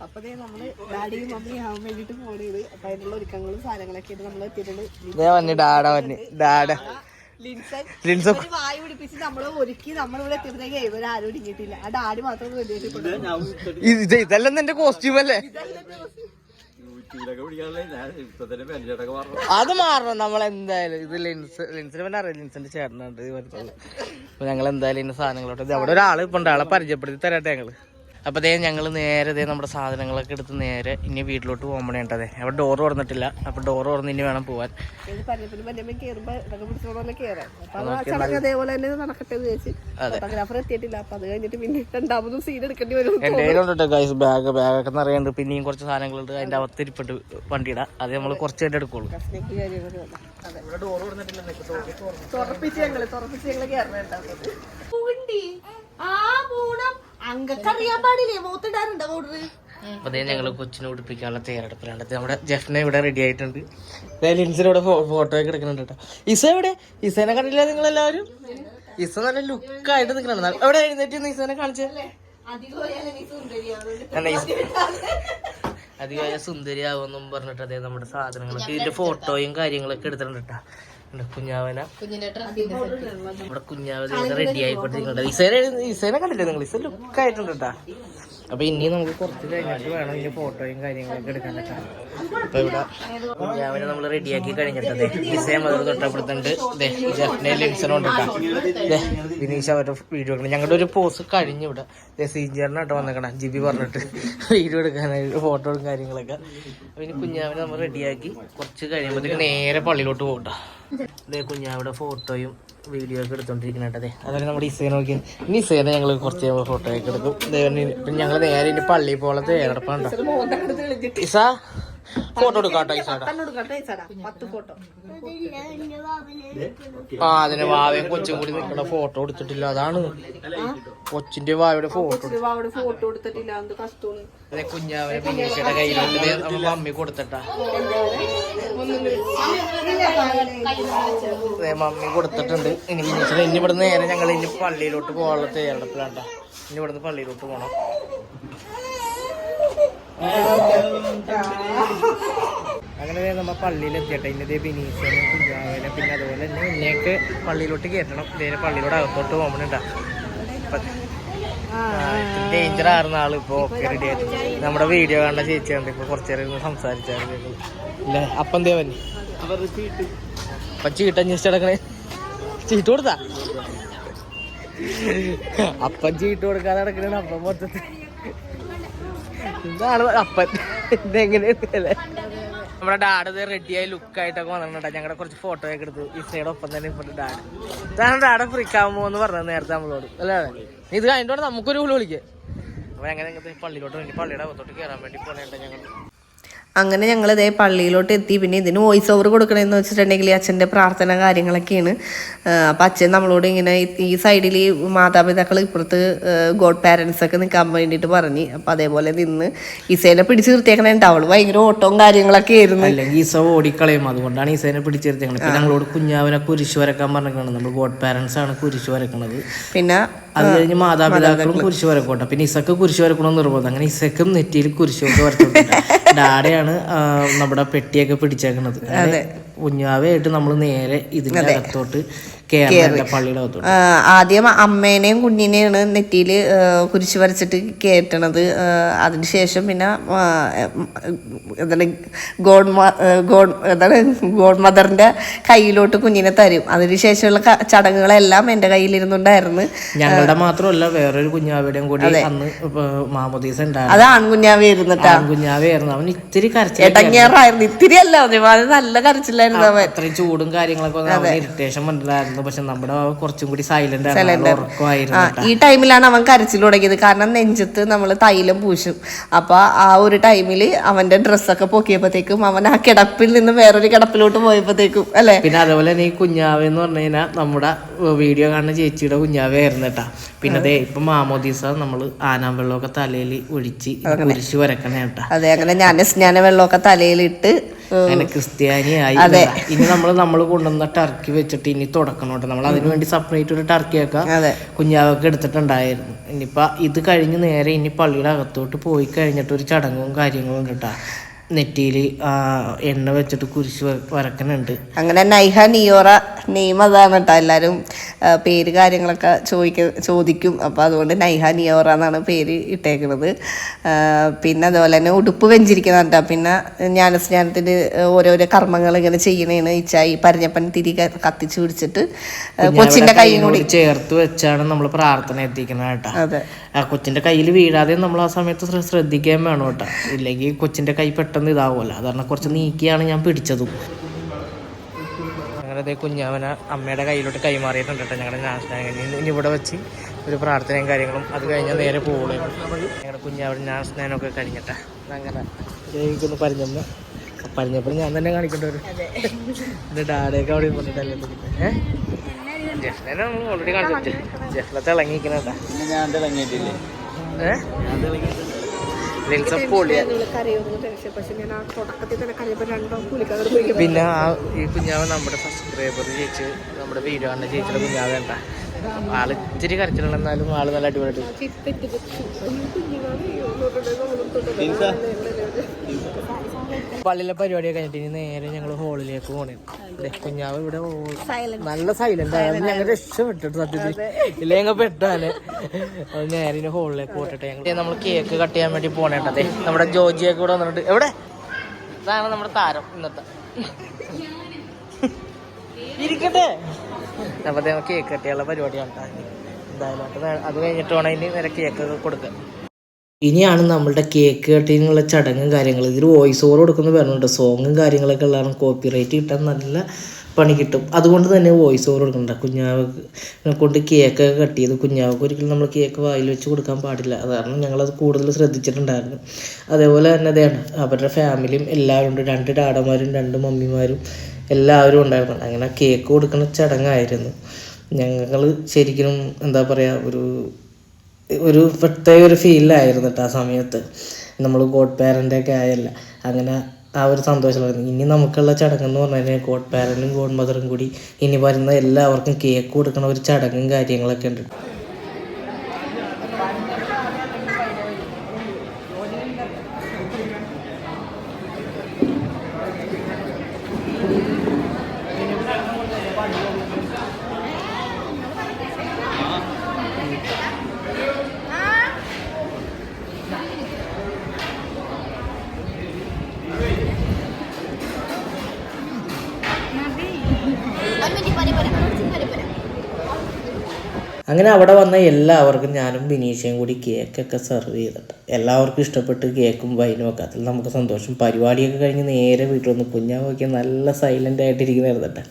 അപ്പൊ ദേ നമ്മൾ ഡാഡിയും മമ്മിയും ആവാൻ വേണ്ടിട്ട് പോണത് അപ്പൊ അതിനുള്ള ഒരുക്കങ്ങളും സാധനങ്ങളൊക്കെ ആയിട്ട് നമ്മൾ എത്തിയിട്ടുണ്ട്. ഞാൻ വന്നി ഡാഡ വന്നി ഡാഡ. ലിൻസൺ. ലിൻസ ഒരു വായു പിടിപ്പിച്ച് നമ്മൾ ഒരുക്കി നമ്മളിവിടെ എത്തിയപ്പോഴത്തേക്ക് ഇവർ ആരും ആ ഡാഡി മാത്രം റെഡിയായിട്ടുണ്ട് ഇത് ഇതെല്ലാം എന്റെ കോസ്റ്റ്യൂം അല്ലേ? അത് മാറണം നമ്മൾ എന്തായാലും ഇത് ലിൻസ് ലിൻസിന് പിന്നെ അറിയാം ലിൻസിന്റെ ചേട്ടനുണ്ട് അപ്പൊ ഞങ്ങൾ എന്തായാലും ഇന്ന സാധനങ്ങളോട്ട് അവിടെ ഒരാൾ ഇപ്പൊ ഉണ്ട് ആളെ പരിചയപ്പെടുത്തി തരട്ടെ ഞങ്ങൾ. അപ്പൊ അതേ ഞങ്ങൾ നേരെ ദേ നമ്മുടെ സാധനങ്ങളൊക്കെ എടുത്ത് നേരെ ഇനി വീട്ടിലോട്ട് പോകാൻ ഉണ്ടതേ അവിടെ ഡോർ തുറന്നിട്ടില്ല. അപ്പോൾ ഡോർ തുറന്ന് ഇനി വേണം പോവാൻ. ഇത് അത് എന്റെ ഗൈസ് ബാഗ് ബാഗൊക്കെ നിറയുണ്ട് പിന്നെയും കുറച്ച് സാധനങ്ങളുണ്ട്. അതിന്റെ അകത്ത് ഇരിപ്പിട്ട് വണ്ടിയിടാം. അത് നമ്മൾ കുറച്ച് തന്നെ എടുക്കുള്ളൂ. അതെ. തുറപ്പിച്ച് കയറണുണ്ടാവുന്നത് പൂണ്ടി. ആ പൂണം. അങ്കക്കറിയാൻ ഞങ്ങൾ കൊച്ചിനെ ഉടുപ്പിക്കാനുള്ള തയ്യാറെടുപ്പിലാണ്. നമ്മുടെ ജെഫ്നെ ഇവിടെ റെഡി ആയിട്ടുണ്ട്. ദേ ലിൻസിന് ഇവിടെ ഫോട്ടോ ഒക്കെ എടുക്കുന്നുണ്ട് കേട്ടോ. ഇസ എവിടെ? ഇസേനെ കണ്ടില്ല നിങ്ങൾ എല്ലാവരും ഇസ നല്ല ലുക്കായിട്ട് നിൽക്കണം എവിടെ എഴുന്നേറ്റ് ഇസനെ കാണിച്ചേ? അധികമായ സുന്ദരിയാവെന്നും പറഞ്ഞിട്ട് അതേ നമ്മുടെ സാധനങ്ങളൊക്കെ ഇതിന്റെ ഫോട്ടോയും കാര്യങ്ങളൊക്കെ എടുത്തിട്ടുണ്ട് കേട്ടോ. കുഞ്ഞാവന. നമ്മുടെ കുഞ്ഞാവന റെഡി ആയിക്കൊണ്ടിരിക്കുന്നുണ്ട് ഇസേനെ ഇസേനെ കണ്ടില്ലേ നിങ്ങൾ? ഇസ ലുക്കായിട്ടുണ്ട് കേട്ടോ അപ്പൊ ഇനി നമുക്ക് കുറച്ച് കഴിഞ്ഞിട്ട് വേണം ഇതിന്റെ ഫോട്ടോയും കാര്യങ്ങളൊക്കെ എടുക്കാൻ കേട്ടോ അപ്പൊ ഇവിടെ കുഞ്ഞാവിനെ നമ്മൾ റെഡിയാക്കി കഴിഞ്ഞിട്ടേ ഇസയം അത് തൊട്ടപ്പെടുത്തുന്നുണ്ട് ജഫ്നെ ലിൻസനും ഉണ്ട് വിനീഷ് അവരുടെ വീഡിയോ എടുക്കണം. ഞങ്ങളുടെ ഒരു പോസ് കഴിഞ്ഞു ഇവിടെ. സീഞ്ചറിനായിട്ട് വന്നേക്കണം ജിബി പറഞ്ഞിട്ട്. വീഡിയോ എടുക്കാനായിട്ട് ഫോട്ടോയും കാര്യങ്ങളൊക്കെ. അപ്പൊ ഇനി കുഞ്ഞാവിനെ നമ്മൾ റെഡിയാക്കി കുറച്ച് കഴിയുമ്പോഴത്തേക്ക് നേരെ പള്ളിയിലോട്ട് പോകട്ടോ ഇതേ കുഞ്ഞാവിടെ ഫോട്ടോയും വീഡിയോ ഒക്കെ എടുത്തോണ്ടിരിക്കണേ അതെ അതായത് നമ്മുടെ ഇസേനെ നോക്കി. ഇനി ഇസേനെ ഞങ്ങൾ കുറച്ച് ഫോട്ടോ ഒക്കെ എടുക്കും. ഞങ്ങൾ നേരെ ഇനി പള്ളിയിൽ പോലെ തയ്യാറെടുപ്പാണ്ടോ ഇസ? ഫോട്ടോ എടുക്കാട്ടോ പത്ത് ഫോട്ടോ. ആ അതിന് വാവയും കൊച്ചും കൂടി നിൽക്കണ ഫോട്ടോ എടുത്തിട്ടില്ല അതാണ്. കൊച്ചിന്റെ വാവയുടെ ഫോട്ടോ ഫോട്ടോ എടുത്തിട്ടില്ല അതെ കുഞ്ഞാവനെ ബിനീഷയുടെ കയ്യിലുണ്ട്. ദേ നമ്മ മമ്മി കൊടുത്തിട്ടാ. അതെ മമ്മി കൊടുത്തിട്ടുണ്ട്. ഇനി ബിനീഷയുടെ ഇനി ഇവിടെ നേരെ ഞങ്ങൾ ഇനി പള്ളിയിലോട്ട് പോകാനുള്ള തയ്യാറെടുപ്പിലാണ്ടാ ഇനി ഇവിടുന്ന് പള്ളിയിലോട്ട് പോകണം അങ്ങനെ നമ്മ പള്ളിയിൽ എത്തിയട്ടെ ഇന്നതേ ബിനീഷനെ കുഞ്ഞാവനെ പിന്നെ അതുപോലെ തന്നെ ഇന്നേക്ക് പള്ളിയിലോട്ട് കയറ്റണം. ഇതേ പള്ളിയിലോട്ട് അകത്തോട്ട് പോകണുണ്ടാ. ഡേഞ്ചർ ആയിരുന്ന ആൾ ഇപ്പൊ ഓക്കെ റെഡി ആയിട്ട്. നമ്മുടെ വീഡിയോ കാണുന്ന ചേച്ചിയുണ്ട് ഇപ്പൊ കുറച്ചേരം ഇരുന്ന് സംസാരിച്ചായിരുന്നു അല്ലേ അപ്പം പറ്റി? അപ്പൊ ചീട്ട് അന്വേഷിച്ച് കിടക്കണേ ചീട്ട് കൊടുത്താ? അപ്പം ചീട്ട് കൊടുക്കാതെ നടക്കണേ അപ്പം മൊത്തത്തിൽ എന്താണ് അപ്പൻ. ഇതെങ്ങനെയല്ലേ നമ്മുടെ ഡാഡ് റെഡിയായി ലുക്കായിട്ടൊക്കെ വന്നിട്ടുണ്ട് ഞങ്ങളുടെ കുറച്ച് ഫോട്ടോ ഒക്കെ എടുത്തു ഇസയുടെ ഒപ്പം തന്നെ ഇപ്പോൾ ഡാഡ് ഇതാണ് ഡാഡ് ഫ്രിക്കാമോ എന്ന് പറഞ്ഞത് നേരത്തെ നമ്മളോട്. അല്ലേ? ഇത് കഴിഞ്ഞിട്ട് നമുക്കൊരു വിളി വിളിക്കേ. അപ്പൊ എങ്ങനെ പള്ളിയിലോട്ട് വേണ്ടി പള്ളിയുടെ അകത്തോട്ട് കയറാൻ വേണ്ടി പോണേണ്ട ഞങ്ങൾ അങ്ങനെ ഞങ്ങൾ ഇതേ പള്ളിയിലോട്ട് എത്തി. പിന്നെ ഇതിന് വോയിസ് ഓവർ കൊടുക്കണമെന്ന് വെച്ചിട്ടുണ്ടെങ്കിൽ അച്ഛന്റെ പ്രാർത്ഥന കാര്യങ്ങളൊക്കെയാണ്. അപ്പം അച്ഛൻ നമ്മളോട് ഇങ്ങനെ ഈ- സൈഡിൽ ഈ മാതാപിതാക്കൾ ഇപ്പുറത്ത് ഗോഡ് പാരൻസ് ഒക്കെ നിൽക്കാൻ വേണ്ടിയിട്ട് പറഞ്ഞു. അപ്പം അതേപോലെ നിന്ന് ഈസേനെ പിടിച്ച് നിർത്തിയേക്കണേ അവൾ ഭയങ്കര ഓട്ടവും കാര്യങ്ങളൊക്കെ ആയിരുന്നു. അല്ലെങ്കിൽ ഈസ ഓടിക്കളയും. അതുകൊണ്ടാണ് ഈസേനെ പിടിച്ച് പിന്നെ ഞങ്ങളോട് കുഞ്ഞാവിനെ കുരിശ് വരക്കാൻ പറഞ്ഞിരിക്കണം നമ്മൾ ഗോഡ് പാരൻസ് ആണ് കുരിശ് വരക്കണത് പിന്നെ അത് കഴിഞ്ഞ് മാതാപിതാക്കളും കുരിശ് വരക്കോട്ടെ. പിന്നെ ഇസക്ക് കുരിശ് വരക്കണമെന്ന് നിർബന്ധം. അങ്ങനെ ഇസക്കും നെറ്റിയിൽ കുരിശൊക്കെ വരച്ചോട്ടെ ഡാഡയാണ് നമ്മുടെ പെട്ടിയൊക്കെ പിടിച്ചേക്കണത്. അങ്ങനെ കുഞ്ഞാവയായിട്ട് നമ്മൾ നേരെ ഇതിന്റെ അകത്തോട്ട് ആദ്യം അമ്മേനെയും കുഞ്ഞിനെയാണ് നെറ്റിയിൽ കുരിശ് വരച്ചിട്ട് കയറ്റണത് അതിനുശേഷം പിന്നെ എന്താണ് ഗോഡ് ഗോഡ് എന്താണ് ഗോഡ് മദറിന്റെ കയ്യിലോട്ട് കുഞ്ഞിനെ തരും. അതിനുശേഷമുള്ള ചടങ്ങുകളെല്ലാം എന്റെ കയ്യിലിരുന്നുണ്ടായിരുന്നു. ഞങ്ങളുടെ മാത്രമല്ല വേറൊരു കുഞ്ഞാവിടെയും കൂടി അന്ന് മാമോദീസ ഉണ്ടായിരുന്നു. അത് ആൺകുഞ്ഞാവേ ഇരുന്നിട്ടാ ആയിരുന്നു അവൻ ഇത്തിരി കരച്ചിൽ എടങ്ങേറായിരുന്നു ഇത്തിരി അല്ല നല്ല കരച്ചിലായിരുന്നു അവൻ. അത്രയും ചൂടും കാര്യങ്ങളൊക്കെ ഇറിറ്റേഷൻ അവന് വന്നിട്ടുണ്ടായിരുന്നു പക്ഷെ നമ്മുടെ കുറച്ചും കൂടി സൈലന്റ് ആയിരുന്നു. ഉറക്കമായിരുന്നു ഈ ടൈമിലാണ് അവൻ കരച്ചിൽ തുടങ്ങിയത്. കാരണം നെഞ്ചത്ത് നമ്മൾ തൈലം പൂശും. അപ്പൊ ആ ഒരു ടൈമിൽ അവന്റെ ഡ്രസ്സൊക്കെ പൊക്കിയപ്പോഴത്തേക്കും അവൻ ആ കിടപ്പിൽ നിന്ന് വേറൊരു കിടപ്പിലോട്ട് പോയപ്പോഴത്തേക്കും അല്ലെ? പിന്നെ അതുപോലെ തന്നെ ഈ കുഞ്ഞാവ് എന്ന് പറഞ്ഞു കഴിഞ്ഞാൽ നമ്മുടെ വീഡിയോ കാണുന്ന ചേച്ചിയുടെ കുഞ്ഞാവയായിരുന്നു കേട്ടാ. പിന്നെ അതെ ഇപ്പൊ മാമോദീസ നമ്മൾ ആനാം വെള്ളമൊക്കെ തലയിൽ ഒഴിച്ച് കുരിശ് വരക്കണേ കേട്ടാ. അതെ അങ്ങനെ ഞാൻ സ്നാന വെള്ളമൊക്കെ തലയിലിട്ട് അങ്ങനെ ക്രിസ്ത്യാനിയായി ആയി ഇനി നമ്മൾ നമ്മൾ കൊണ്ടുവന്ന ടർക്കി വെച്ചിട്ട് ഇനി തുടക്കണോട്ടെ നമ്മൾ അതിനു വേണ്ടി സെപ്പറേറ്റ് ഒരു ടർക്കി ഒക്കെ അതെ. കുഞ്ഞാവൊക്കെ എടുത്തിട്ടുണ്ടായിരുന്നു. ഇനിയിപ്പോൾ ഇത് കഴിഞ്ഞ് നേരെ ഇനി പള്ളിയുടെ അകത്തോട്ട് പോയി കഴിഞ്ഞിട്ട് ഒരു ചടങ്ങും കാര്യങ്ങളും ഉണ്ട് കേട്ടോ. നെറ്റിയിൽ എണ്ണ വെച്ചിട്ട് കുരിശ് വര- വരക്കണുണ്ട്. അങ്ങനെ നൈഹ നിയോറ നെയിം അതാണ് കേട്ടോ. എല്ലാവരും പേര് കാര്യങ്ങളൊക്കെ ചോദിക്ക ചോദിക്കും. അപ്പോൾ അതുകൊണ്ട് നൈഹ നിയോറ എന്നാണ് പേര് ഇട്ടേക്കുന്നത് പിന്നെ അതുപോലെ തന്നെ ഉടുപ്പ് വെഞ്ചിരിക്കുന്ന കേട്ടോ. പിന്നെ ജ്ഞാനസ്നാനത്തിന് ഓരോരോ കർമ്മങ്ങൾ ഇങ്ങനെ ചെയ്യണേണ്. ഇച്ചായി പരിഞ്ഞപ്പൻ തിരി കത്തിച്ചു പിടിച്ചിട്ട് കൊച്ചിന്റെ കൈയും കൂടി. ചേർത്ത് വെച്ചാണ് നമ്മൾ പ്രാർത്ഥന എത്തിക്കുന്നത് കേട്ടോ. അതെ. ആ കൊച്ചിന്റെ കയ്യിൽ വീഴാതെ നമ്മൾ ആ സമയത്ത് ശ്ര- ശ്രദ്ധിക്കാൻ വേണം കേട്ടോ. ഇല്ലെങ്കിൽ കൊച്ചിന്റെ കൈ പെട്ടെന്ന് ഇതാവുമല്ലോ. അതാണ് കുറച്ച് നീക്കിയാണ് ഞാൻ പിടിച്ചതും. അങ്ങനെ കുഞ്ഞാമന കുഞ്ഞാവന അമ്മയുടെ കയ്യിലോട്ട് കൈമാറിയിട്ടുണ്ട് കേട്ടോ. ഞങ്ങളുടെ നാശനം ഇനി ഇവിടെ വെച്ച് ഒരു പ്രാർത്ഥനയും കാര്യങ്ങളും അത് കഴിഞ്ഞാൽ നേരെ പോകുള്ളൂ ഞങ്ങളുടെ കുഞ്ഞാവൻ നാശനായനൊക്കെ കഴിഞ്ഞിട്ടാ. അങ്ങനെ ഒന്ന് പറഞ്ഞമ്മ പറഞ്ഞപ്പോൾ ഞാൻ തന്നെ കാണിക്കേണ്ടി വരും എന്റെ ഡാഡയൊക്കെ അവിടെ പറഞ്ഞിട്ടല്ലേ ഏഹ് ഓൾറെഡി നമ്മൾ ഓൾറെഡി കാണിച്ചു ഞാൻ തിളങ്ങിയിരിക്കണേട്ടാ ഏഹ് പിന്നെ ആ ഈ കുഞ്ഞാവ് നമ്മുടെ സബ്സ്ക്രൈബർ ചേച്ചി നമ്മുടെ വീരാണ് ചേച്ചിയുടെ കുഞ്ഞാവ് വേണ്ട ആൾ ഇച്ചിരി കരച്ചിലുള്ള എന്നാലും ആൾ നല്ല അടിപൊളിയായിട്ട് പള്ളിയിലെ പരിപാടിയൊക്കെ കഴിഞ്ഞിട്ട് ഇനി നേരെ ഞങ്ങൾ ഹോളിലേക്ക് പോണേ. ദേ, കുഞ്ഞാവ് ഇവിടെ നല്ല സൈലന്റ് ആയാലും ഞങ്ങൾ രക്ഷപ്പെട്ടിട്ട് സത്യത്തിൽ. ഇല്ല ഞങ്ങൾ പെട്ടാൽ. അത് നേരെ ഇനി ഹോളിലേക്ക് പോട്ടെ ഞങ്ങൾ നമ്മൾ കേക്ക് കട്ട് ചെയ്യാൻ വേണ്ടി പോണേട്ടതേ നമ്മുടെ ജോജിയൊക്കെ ഇവിടെ വന്നിട്ട്. എവിടെ? ഇതാണ് നമ്മുടെ താരം ഇന്നത്തെ. ഇരിക്കട്ടെ. അപ്പൊ കേക്ക് കട്ടിയുള്ള പരിപാടിയാണ്. എന്തായാലും അത് അത് കഴിഞ്ഞിട്ട് വേണം ഇനി നേരെ കേക്ക് കൊടുക്കുക ഇനിയാണ് നമ്മളുടെ കേക്ക് കട്ടിങ്ങുള്ള ചടങ്ങും കാര്യങ്ങളും. ഇതിൽ വോയിസ് ഓവർ കൊടുക്കുന്നത് വരുന്നുണ്ട് സോങ്ങും കാര്യങ്ങളൊക്കെ ഉള്ളതാണ്. കോപ്പിറൈറ്റ് കിട്ടാൻ നല്ല പണി കിട്ടും. അതുകൊണ്ട് തന്നെ വോയിസ് ഓവർ കൊടുക്കണ്ട. കുഞ്ഞാവക്ക് കൊണ്ട് കേക്കൊക്കെ കട്ട് ചെയ്ത് കുഞ്ഞാവക്ക് ഒരിക്കലും നമ്മൾ കേക്ക് വായിൽ വെച്ച് കൊടുക്കാൻ പാടില്ല. അത് കാരണം ഞങ്ങളത് കൂടുതൽ ശ്രദ്ധിച്ചിട്ടുണ്ടായിരുന്നു. അതേപോലെ തന്നെ അതാണ് അവരുടെ ഫാമിലിയും എല്ലാവരും ഉണ്ട് രണ്ട് ഡാഡന്മാരും രണ്ട് മമ്മിമാരും. എല്ലാവരും ഉണ്ടായിരുന്നു. അങ്ങനെ കേക്ക് കൊടുക്കുന്ന ചടങ്ങായിരുന്നു. ഞങ്ങൾ ശരിക്കും എന്താ പറയുക ഒരു ഒരു പ്രത്യേക ഒരു ഫീലായിരുന്നു കേട്ടോ ആ സമയത്ത്. നമ്മൾ ഗോഡ് പാരന്റെ ഒക്കെ ആയല്ല. അങ്ങനെ ആ ഒരു സന്തോഷമായിരുന്നു. ഇനി നമുക്കുള്ള ചടങ്ങെന്ന് പറഞ്ഞു കഴിഞ്ഞാൽ ഗോഡ് പാരന്റും ഗോഡ് മദറും കൂടി ഇനി വരുന്ന എല്ലാവർക്കും കേക്ക് കൊടുക്കുന്ന ഒരു ചടങ്ങും കാര്യങ്ങളൊക്കെ ഉണ്ട്. Kami di Pada-pada, pada-pada. അങ്ങനെ അവിടെ വന്ന എല്ലാവർക്കും ഞാനും ബിനീഷയും കൂടി കേക്കൊക്കെ സെർവ് ചെയ്തിട്ട് എല്ലാവർക്കും ഇഷ്ടപ്പെട്ട് കേക്കും വൈനും ഒക്കെ. അതിൽ നമുക്ക് സന്തോഷം. പരിപാടിയൊക്കെ കഴിഞ്ഞ് നേരെ വീട്ടിൽ വന്ന് കുഞ്ഞാവൊക്കെ നല്ല സൈലന്റ് ആയിട്ടിരിക്കുന്ന ഇരുന്നിട്ട്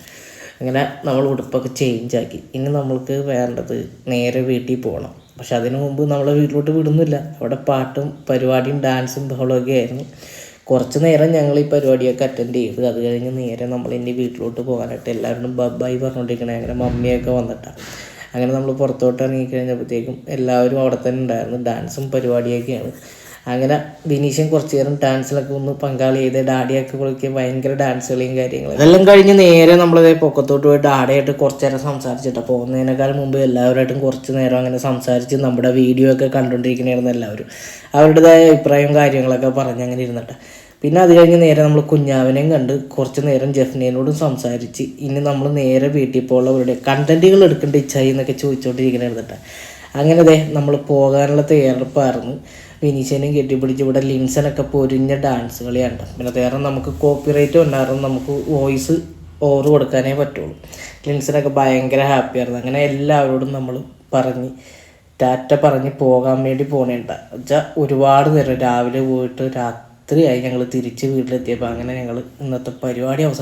അങ്ങനെ നമ്മൾ ഉടുപ്പൊക്കെ ചേഞ്ചാക്കി ഇനി നമ്മൾക്ക് വേണ്ടത് നേരെ വീട്ടിൽ പോകണം പക്ഷെ അതിനു മുമ്പ് നമ്മളെ വീട്ടിലോട്ട് വിടുന്നില്ല. അവിടെ പാട്ടും പരിപാടിയും ഡാൻസും ബഹളമൊക്കെ ആയിരുന്നു. കുറച്ച് നേരം ഞങ്ങൾ ഈ പരിപാടിയൊക്കെ അറ്റൻഡ് ചെയ്ത്. അത് കഴിഞ്ഞ് നേരെ നമ്മൾ ഇനി വീട്ടിലോട്ട് പോകാനായിട്ട് എല്ലാവരും ബൈ പറഞ്ഞുകൊണ്ടിരിക്കണേ അങ്ങനെ മമ്മിയൊക്കെ വന്നിട്ടാണ് അങ്ങനെ നമ്മൾ പുറത്തോട്ട് ഇറങ്ങിക്കഴിഞ്ഞപ്പോഴത്തേക്കും എല്ലാവരും അവിടെ തന്നെ ഉണ്ടായിരുന്നു. ഡാൻസും പരിപാടിയൊക്കെയാണ്. അങ്ങനെ ബിനീഷൻ കുറച്ച് നേരം ഡാൻസിലൊക്കെ ഒന്ന് പങ്കാളി ചെയ്ത് ഡാഡിയൊക്കെ കുളിക്കുക ഭയങ്കര ഡാൻസ് കളിയും കാര്യങ്ങളും. ഇതെല്ലാം കഴിഞ്ഞ് നേരെ നമ്മളത് പൊക്കത്തോട്ട് പോയി ഡാഡിയായിട്ട് കുറച്ച് നേരം സംസാരിച്ചിട്ട് പോകുന്നതിനേക്കാൾ മുമ്പ് എല്ലാവരുമായിട്ടും കുറച്ച് നേരം അങ്ങനെ സംസാരിച്ച് നമ്മുടെ വീഡിയോ ഒക്കെ കണ്ടുകൊണ്ടിരിക്കണമായിരുന്നു എല്ലാവരും. അവരുടേതായ അഭിപ്രായവും കാര്യങ്ങളൊക്കെ പറഞ്ഞ് അങ്ങനെ ഇരുന്നിട്ട്. പിന്നെ അത് കഴിഞ്ഞ് നേരെ നമ്മൾ കുഞ്ഞാവിനെയും കണ്ട് കുറച്ച് നേരം ജഫ്നേനോടും സംസാരിച്ച് ഇനി നമ്മൾ നേരെ വീട്ടിൽ പോകുള്ളവരുടെ കണ്ടന്റുകൾ എടുക്കേണ്ട ഇച്ഛായി എന്നൊക്കെ ചോദിച്ചുകൊണ്ടിരിക്കണായിരുന്നിട്ട് അങ്ങനെ ദേ നമ്മൾ പോകാനുള്ള തയ്യാറെടുപ്പായിരുന്നു. വിനീശനും കെട്ടിപ്പിടിച്ച് ഇവിടെ ലിൻസനൊക്കെ പൊരിഞ്ഞ ഡാൻസ് കളിയാണ് പിന്നെ വേറെ നമുക്ക് കോപ്പിറൈറ്റ് ഉണ്ടായിരുന്നു. നമുക്ക് വോയിസ് ഓവർ കൊടുക്കാനേ പറ്റുള്ളൂ. ലിൻസനൊക്കെ ഭയങ്കര ഹാപ്പിയായിരുന്നു. അങ്ങനെ എല്ലാവരോടും നമ്മൾ പറഞ്ഞ് ടാറ്റ പറഞ്ഞ് പോകാൻ വേണ്ടി പോണേണ്ട. വെച്ചാൽ ഒരുപാട് നേരം രാവിലെ പോയിട്ട് രാത്രിയായി ഞങ്ങൾ തിരിച്ച് വീട്ടിലെത്തിയപ്പോൾ അങ്ങനെ ഞങ്ങൾ ഇന്നത്തെ പരിപാടി അവസാനം